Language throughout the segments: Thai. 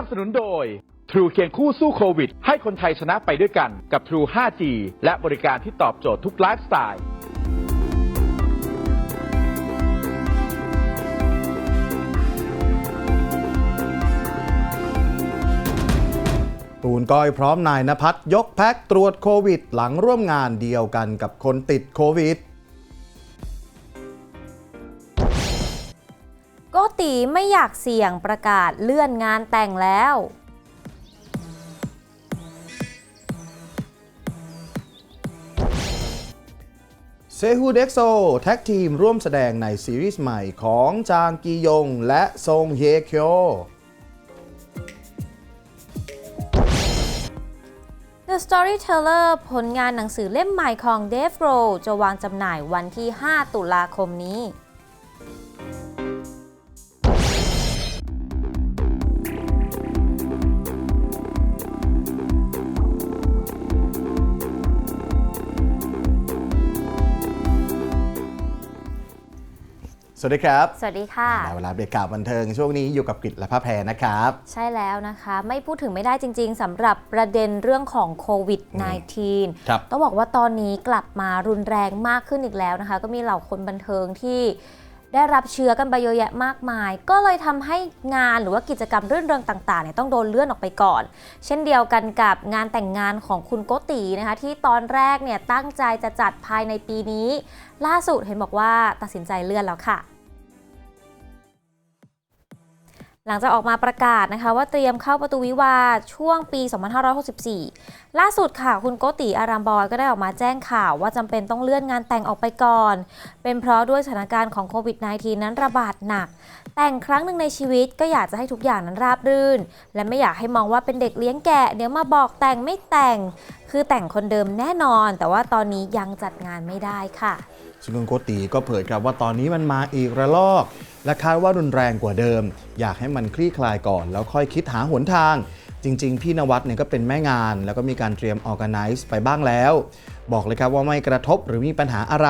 นับสนุนโดย True เคียงคู่สู้โควิด ให้คนไทยชนะไปด้วยกันกับ True 5G และบริการที่ตอบโจทย์ทุกไลฟ์สไตล์ตูนก้อยพร้อมนายนภัสยกแพ็คตรวจโควิด หลังร่วมงานเดียวกันกับคนติดโควิด ตีไม่อยากเสี่ยงประกาศเลื่อนงานแต่งแล้ว เซฮูเด็กโซแท็กทีมร่วมแสดงในซีรีส์ใหม่ของจางกียงและซงเฮเคียว The Storyteller ผลงานหนังสือเล่มใหม่ของ Dave Grohl จะวางจำหน่ายวันที่ 5 ตุลาคมนี้ สวัสดีครับ สวัสดีค่ะได้เวลาเบรกข่าวบันเทิงช่วงนี้อยู่กับกริดและพระแพรนะครับ ใช่แล้วนะคะ ไม่พูดถึงไม่ได้จริง ๆสำหรับประเด็นเรื่องของโควิด -19 ครับต้องบอกว่าตอนนี้กลับมารุนแรงมากขึ้นอีกแล้วนะคะ ก็มีเหล่าคนบันเทิงที่ ได้รับเชื้อกันไปเยอะแยะมากมาย ก็เลยทำให้งานหรือว่ากิจกรรมรื่นเริงต่างๆเนี่ยต้องโดนเลื่อนออกไปก่อน เช่นเดียวกันกับงานแต่งงานของคุณโกตีนะคะที่ตอนแรกเนี่ยตั้งใจจะจัดภายในปีนี้ ล่าสุดเห็นบอกว่าตัดสินใจเลื่อนแล้วค่ะ หลังจากออกมาประกาศนะคะ ว่าเตรียมเข้าประตูวิวาช่วงปี 2564 ล่าสุดค่ะ คุณโกติอารามบอยก็ได้ออกมาแจ้งข่าวว่าจำเป็นต้องเลื่อนงานแต่งออกไปก่อน เป็นเพราะด้วยสถานการณ์ของโควิด -19 นั้นระบาดหนัก แต่งครั้งหนึ่งในชีวิตก็อยากจะให้ทุกอย่างนั้นราบรื่น และไม่อยากให้มองว่าเป็นเด็กเลี้ยงแกะเดี๋ยวมาบอกแต่งไม่แต่ง คือแต่งคนเดิมแน่นอน แต่ว่าตอนนี้ยังจัดงานไม่ได้ค่ะซึ่งคุณโกตีก็เผยครับว่าตอนนี้มันมาอีกระลอก และคาดว่ารุนแรงกว่าเดิม อยากให้มันคลี่คลายก่อน แล้วค่อยคิดหาหนทาง จริง ๆ พี่นวัดเนี่ยก็เป็นแม่งาน แล้วก็มีการเตรียม organize ไปบ้างแล้ว บอกเลยครับว่าไม่กระทบหรือมีปัญหาอะไร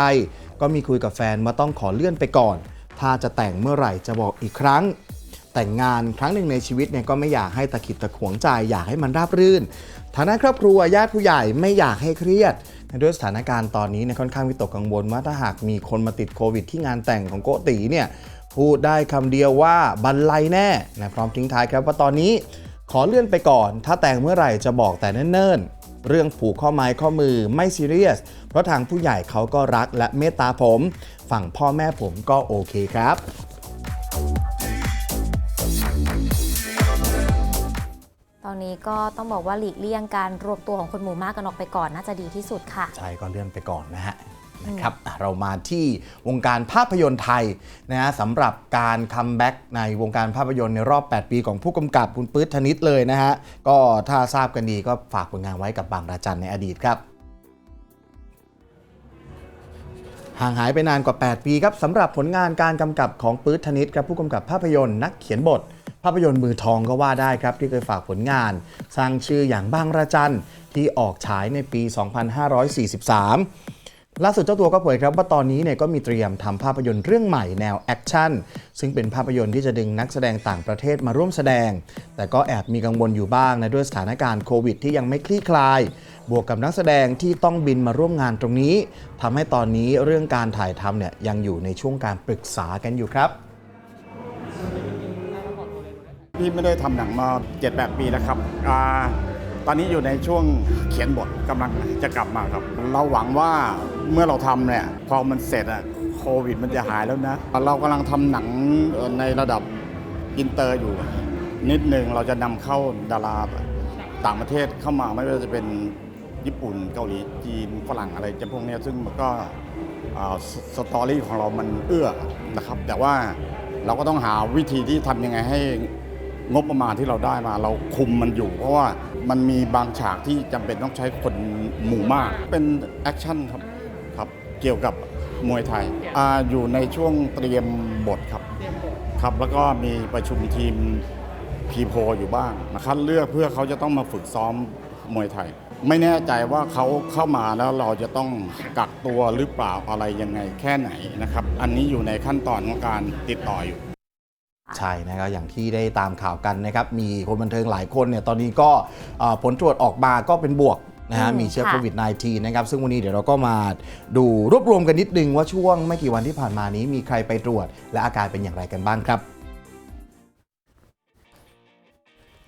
ก็มีคุยกับแฟนมาต้องขอเลื่อนไปก่อน ถ้าจะแต่งเมื่อไหร่จะบอกอีกครั้งแต่งงานครั้งหนึ่งในชีวิตเนี่ยก็ไม่อยากให้ตะขิดตะขวงใจอยากให้มันราบรื่น ฐานะครอบครัวญาติผู้ใหญ่ไม่อยากให้เครียด ด้วยสถานการณ์ตอนนี้เนี่ยค่อนข้างวิตกกังวลว่าถ้าหากมีคนมาติดโควิดที่งานแต่งของโกตีเนี่ย พูดได้คำเดียวว่าบันไลแน่นะพร้อมทิ้งท้ายครับว่าตอนนี้ขอเลื่อนไปก่อน ถ้าแต่งเมื่อไหร่จะบอกแต่เนิ่นๆ เรื่องผูกข้อไม้ข้อมือไม่ซีเรียส เพราะทางผู้ใหญ่เขาก็รักและเมตตาผม ฝั่งพ่อแม่ผมก็โอเคครับตอนนี้ก็ต้องบอกว่าหลีกเลี่ยงการรวมตัวของคนหมู่มากกันออกไปก่อนน่าจะดีที่สุดค่ะ ใช่ก็เลื่อนไปก่อนนะฮะ นะครับอะเรามาที่วงการภาพยนตร์ไทยนะฮะสำหรับการคัมแบ็กในวงการภาพยนตร์ในรอบ 8 ปีของผู้กำกับคุณปื๊ดธนิตเลยนะฮะก็ถ้าทราบกันดีก็ฝากผลงานไว้กับบางราจันในอดีตครับห่างหายไปนานกว่า 8 ปีครับสำหรับผลงานการกำกับของปื๊ดธนิตครับผู้กำกับภาพยนตร์นักเขียนบท ภาพยนตร์มือทองก็ว่าได้ครับ ที่เคยฝากผลงาน สร้างชื่ออย่างบางระจันที่ออกฉายในปี 2543 ล่าสุดเจ้าตัวก็เผยครับว่าตอนนี้เนี่ยก็มีเตรียมทำภาพยนตร์เรื่องใหม่แนวแอคชั่นซึ่งเป็นภาพยนตร์ที่จะดึงนักแสดงต่างประเทศมาร่วมแสดง แต่ก็แอบมีกังวลอยู่บ้างนะด้วยสถานการณ์โควิดที่ยังไม่คลี่คลาย บวกกับนักแสดงที่ต้องบินมาร่วมงานตรงนี้ทำให้ตอนนี้เรื่องการถ่ายทำเนี่ยยังอยู่ในช่วงการปรึกษากันอยู่ครับพี่ไม่ได้ทำหนังมา7จ็ดแปีแล้วครับ อาตอนนี้อยู่ในช่วงเขียนบทกำลังจะกลับมาครับ เราหวังว่าเมื่อเราทำเนี่ยพอมันเสร็จอะโควิดมันจะหายแล้วนะ เรากำลังทำหนังเอ่อในระดับอินเตอร์อยู่ นิดหนึ่งเราจะนำเข้าดาราต่างประเทศเข้ามาไม่ว่าจะเป็นญี่ปุ่นเกาหลีจีนฝรั่งอะไรจะพวกเนี้ยซึ่งมันก็อ่าสสตอรี่ของเรามันเอื้อนะครับ แต่ว่าเราก็ต้องหาวิธีที่ทำยังไงให้ งบประมาณที่เราได้มา เราคุมมันอยู่ เพราะว่ามันมีบางฉากที่จำเป็นต้องใช้คนหมู่มาก เป็นแอคชั่นครับครับ เกี่ยวกับมวยไทยอาอยู่ในช่วงเตรียมบทครับครับ แล้วก็มีประชุมทีมพีโพอยู่บ้างนะคัดเลือกเพื่อเขาจะต้องมาฝึกซ้อมมวยไทย ไม่แน่ใจว่าเขาเข้ามาแล้วเราจะต้องกักตัวหรือเปล่าอะไรยังไงแค่ไหนนะครับ อันนี้อยู่ในขั้นตอนของการติดต่ออยู่ ใช่นะครับอย่างที่ได้ตามข่าวกันนะครับมีคนบันเทิงหลายคนเนี่ยตอนนี้ก็เอ่อผลตรวจออกมาก็เป็นบวกนะฮะอืมมีเชื้อค่ะโควิด -19 นะครับ ซึ่งวันนี้เดี๋ยวเราก็มาดูรวบรวมกันนิดนึงว่าช่วงไม่กี่วันที่ผ่านมานี้มีใครไปตรวจ และอาการเป็นอย่างไรกันบ้างครับ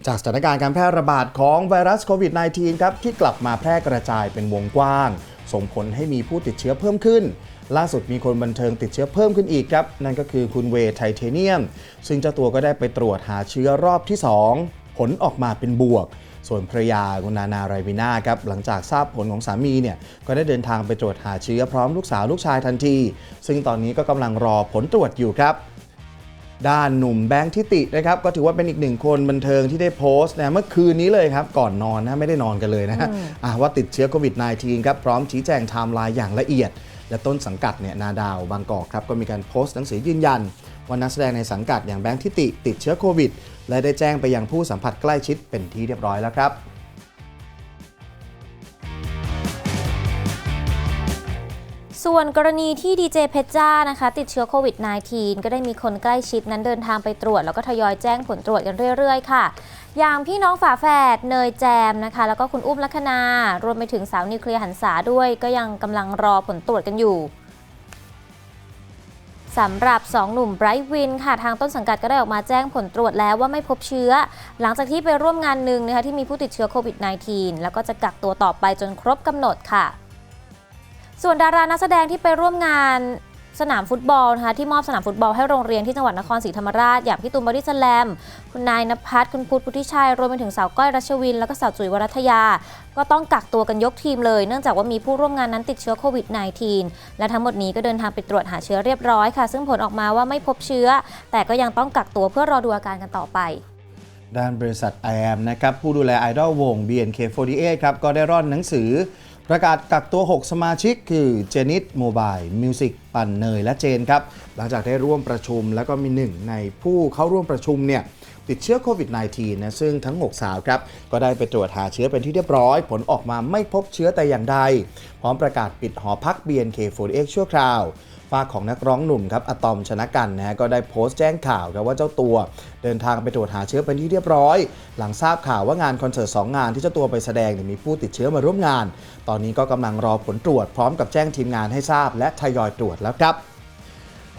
จากสถานการณ์การแพร่ระบาดของไวรัสโควิด -19 ครับที่กลับมาแพร่กระจายเป็นวงกว้าง ส่งผลให้มีผู้ติดเชื้อเพิ่มขึ้น ล่าสุดมีคนบันเทิงติดเชื้อเพิ่มขึ้นอีกครับ นั่นก็คือคุณเวย์ไทเทเนียม ซึ่งเจ้าตัวก็ได้ไปตรวจหาเชื้อรอบที่ 2 ผลออกมาเป็นบวก ส่วนภรรยาคุณนานาไรบิน่าครับหลังจากทราบผลของสามีเนี่ยก็ได้เดินทางไปตรวจหาเชื้อพร้อมลูกสาวลูกชายทันที ซึ่งตอนนี้ก็กำลังรอผลตรวจอยู่ครับด้านหนุ่มแบงค์ทิตินะครับก็ถือว่าเป็นอีกหนึ่งคนบันเทิงที่ได้โพสต์นะเมื่อคืนนี้เลยครับ ก่อนนอนนะไม่ได้นอนกันเลยนะฮะอะว่าติดเชื้อโควิด -19 ครับพร้อมชี้แจงไทม์ไลน์อย่างละเอียด และต้นสังกัดเนี่ยนาดาวบางกอกครับก็มีการโพสต์หนังสือยืนยันว่านักแสดงในสังกัดอย่างแบงค์ทิติติดเชื้อโควิด และได้แจ้งไปยังผู้สัมผัสใกล้ชิดเป็นที่เรียบร้อยแล้วครับส่วนกรณีที่ดีเจเพชรจ้านะคะ ติดเชื้อโควิด -19 ก็ได้มีคนใกล้ชิดนั้นเดินทางไปตรวจ แล้วก็ทยอยแจ้งผลตรวจกันเรื่อยๆ ค่ะ อย่างพี่น้องฝาแฝดเนยแจมนะคะ แล้วก็คุณอุ้มลัคนารวมไปถึงสาวนิวเคลียร์หันษาด้วย ก็ยังกำลังรอผลตรวจกันอยู่สำหรับ 2 หนุ่มไบรท์วินค่ะ ทางต้นสังกัดก็ได้ออกมาแจ้งผลตรวจแล้วว่าไม่พบเชื้อ หลังจากที่ไปร่วมงานหนึ่งนะคะที่มีผู้ติดเชื้อโควิด -19 แล้วก็จะกักตัวต่อไปจนครบกำหนดค่ะ ส่วนดารานักแสดงที่ไปร่วมงาน สนามฟุตบอลนะคะที่มอบสนามฟุตบอลให้โรงเรียนที่จังหวัดนครศรีธรรมราชอย่างพี่ตูนบอดี้สแลม คุณนายนภัสคุณพุทธพุทธิชัย รวมไปถึงสาวก้อยรัชวิน แล้วก็สาวจุ๋ยวรัตยา ก็ต้องกักตัวกันยกทีมเลย เนื่องจากว่ามีผู้ร่วมงานนั้นติดเชื้อโควิด -19 และทั้งหมดนี้ก็เดินทางไปตรวจหาเชื้อเรียบร้อยค่ะ ซึ่งผลออกมาว่าไม่พบเชื้อ แต่ก็ยังต้องกักตัวเพื่อรอดูอาการกันต่อไปด้านบริษัท i อ m นะครับผู้ดูแลไอดอลวง BNK48 ครับก็ได้ร่อนหนังสือ ประกาศกักตัว 6 สมาชิก คือเจนิตโมบายมิวสิกปั่นเนยและเจนครับ หลังจากได้ร่วมประชุมแล้วก็มีหนึ่งในผู้เข้าร่วมประชุมเนี่ย ติดเชื้อโควิด -19 นะซึ่งทั้ง 6 สาวครับก็ได้ไปตรวจหาเชื้อเป็นที่เรียบร้อย ผลออกมาไม่พบเชื้อแต่อย่างใด พร้อมประกาศปิดหอพัก BNK48 ชั่วคราวฝากของนักร้องหนุ่มครับอะตอมชนะกันนะฮะก็ได้โพสต์แจ้งข่าวครับว่าเจ้าตัวเดินทางไปตรวจหาเชื้อเป็นที่เรียบร้อย หลังทราบข่าวว่างานคอนเสิร์ตสองงานที่เจ้าตัวไปแสดงมีผู้ติดเชื้อมาร่วมงาน ตอนนี้ก็กำลังรอผลตรวจพร้อมกับแจ้งทีมงานให้ทราบ และทยอยตรวจแล้วครับ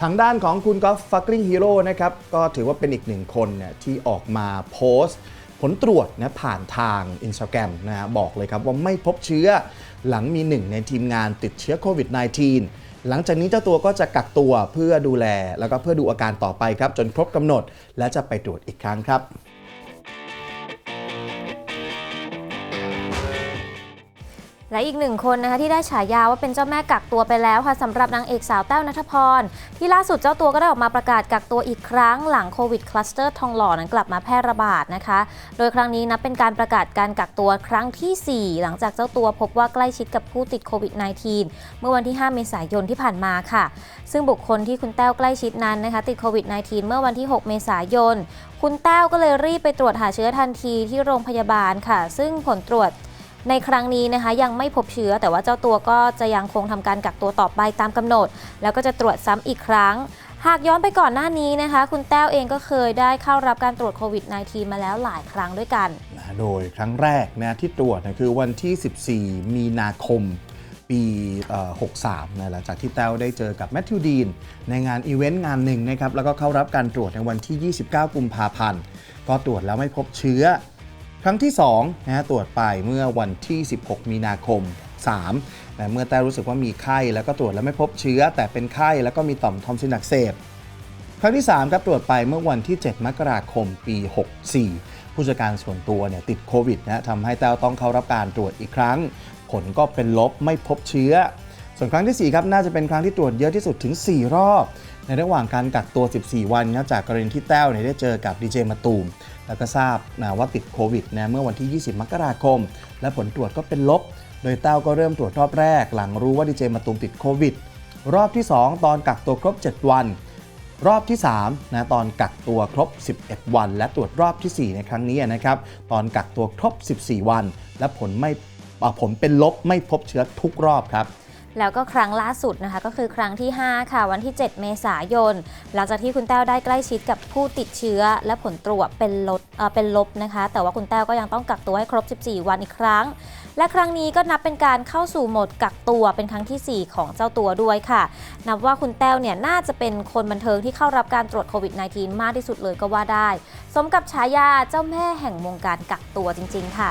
ทางด้านของคุณกอล์ฟฟักกิ้งฮีโร่นะครับก็ถือว่าเป็นอีกหนึ่งคนเนี่ยที่ออกมาโพสต์ ผลตรวจนะผ่านทาง Instagram นะฮะบอกเลยครับว่าไม่พบเชื้อ หลังมีหนึ่งในทีมงานติดเชื้อโควิด -19 หลังจากนี้เจ้าตัวก็จะกักตัวเพื่อดูแล แล้วก็เพื่อดูอาการต่อไปครับ จนครบกำหนด และจะไปตรวจอีกครั้งครับ และอีกหนึ่งคนนะคะที่ได้ฉายาว่าเป็นเจ้าแม่กักตัวไปแล้วค่ะสำหรับนางเอกสาวแต้วนัทพร ที่ล่าสุดเจ้าตัวก็ได้ออกมาประกาศกักตัวอีกครั้งหลังโควิดคลัสเตอร์ทองหล่อนั้นกลับมาแพร่ระบาดนะคะ โดยครั้งนี้นับเป็นการประกาศการกักตัวครั้งทีสี่4 หลังจากเจ้าตัวพบว่าใกล้ชิดกับผู้ติดโควิด -19 เมื่อวันที่ 5 เมษายนที่ผ่านมาค่ะ ซึ่งบุคคลที่คุณแต้วใกล้ชิดนั้นนะคะติดโควิด -19 เมื่อวันที่ 6 เมษายน คุณแต้วก็เลยรีบไปตรวจหาเชื้อทันทีที่โรงพยาบาลค่ะ ซึ่งผลตรวจ ในครั้งนี้นะคะยังไม่พบเชื้อ แต่ว่าเจ้าตัวก็จะยังคงทำการกักตัวต่อไปตามกำหนด แล้วก็จะตรวจซ้ำอีกครั้ง หากย้อนไปก่อนหน้านี้นะคะ คุณแต้วเองก็เคยได้เข้ารับการตรวจโควิด -19 มาแล้วหลายครั้งด้วยกันนะโดยครั้งแรกนะที่ตรวจนะคือวันที่ 14 มีนาคมปี 63 นะหลังจากที่แต้วได้เจอกับแมทธิวดีน ในงานอีเวนต์งานหนึ่งนะครับ แล้วก็เข้ารับการตรวจในวันที่ 29 กุมภาพันธ์ ก็ตรวจแล้วไม่พบเชื้อ ครั้งที่2นะฮะตรวจไปเมื่อวันที่ 16 มีนาคม 3นะเมื่อแต้วรู้สึกว่ามีไข้แล้วก็ตรวจแล้วไม่พบเชื้อ แต่เป็นไข้แล้วก็มีต่อมทอมซินอักเสบครั้งที่ 3 ครับตรวจไปเมื่อวันที่ 7 มกราคมปี 64 ผู้จัดการส่วนตัวเนี่ยติดโควิดนะทำให้แต้วต้องเข้ารับการตรวจอีกครั้ง ผลก็เป็นลบไม่พบเชื้อ ส่วนครั้งที่ 4 ครับ น่าจะเป็นครั้งที่ตรวจเยอะที่สุดถึง 4 รอบ ในระหว่างการกักตัว 14 วันครับจากกรณีที่แต้วเนี่ยได้เจอกับดีเจมาตูม แล้วก็ทราบนะว่าติดโควิดนะเมื่อวันที่ 20 มกราคม และผลตรวจก็เป็นลบ โดยแต้วก็เริ่มตรวจรอบแรก หลังรู้ว่าดีเจมาตูมติดโควิด รอบที่ 2 ตอนกักตัวครบ 7 วัน รอบที่3นะตอนกักตัวครบ 11 วัน และตรวจรอบทีสี่4 ในครั้งนี้นะครับตอนกักตัวครบ 14 วัน และผลไม่ผลเป็นลบไม่พบเชื้อทุกรอบครับ แล้วก็ครั้งล่าสุดนะคะก็คือครั้งที่ 5 ค่ะ วันที่ 7 เมษายน หลังจากที่คุณแต้วได้ใกล้ชิดกับผู้ติดเชื้อ และผลตรวจเป็นลดเอ่อเป็นลบนะคะ แต่ว่าคุณแต้วก็ยังต้องกักตัวให้ครบ 14 วันอีกครั้ง และครั้งนี้ก็นับเป็นการเข้าสู่โหมดกักตัวเป็นครั้งทีสี่ 4 ของเจ้าตัวด้วยค่ะ นับว่าคุณแต้วเนี่ยน่าจะเป็นคนบันเทิงที่เข้ารับการตรวจโควิด -19 มากที่สุดเลยก็ว่าได้ สมกับฉายาเจ้าแม่แห่งวงการกักตัวจริง ๆ ค่ะ